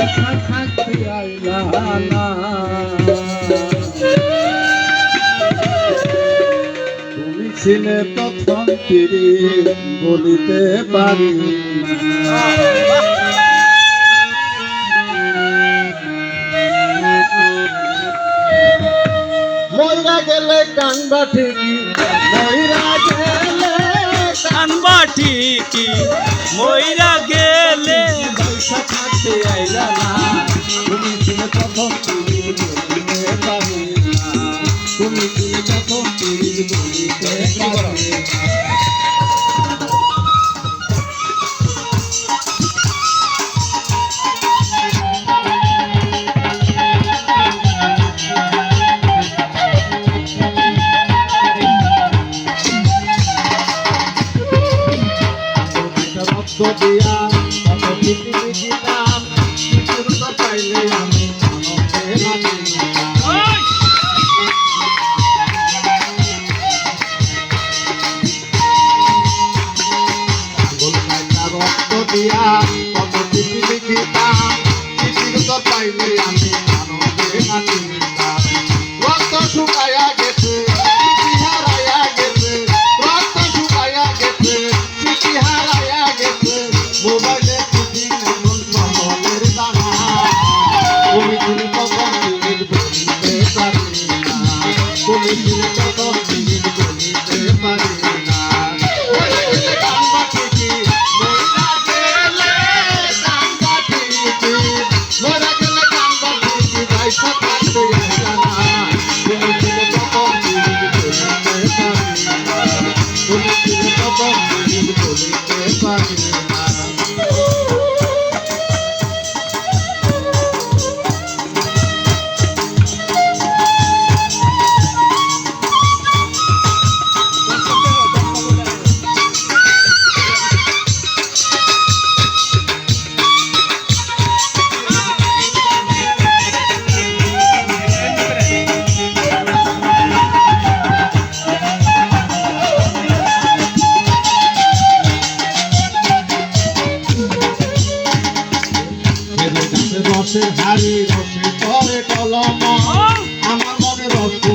আশা থাকতে আল্লাহ না তুমি ছিলে তখন তিনি বলিতে পারি মইরা গেলে কান্দা ঠিকই মইরা গেলে কান্দা ঠিকই মইরা গেলে প্রথম তুমি দিয়া কত চিঠি লিখিতাম চিঠির তো পাইলে আমি আনন্দে নাচিনি uma menina ঝাড়ি রসে করে কলমা। আমার মনে রক্ত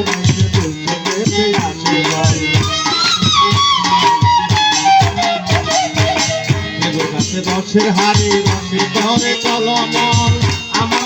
রসের হারে রসে করে কলমা। আমার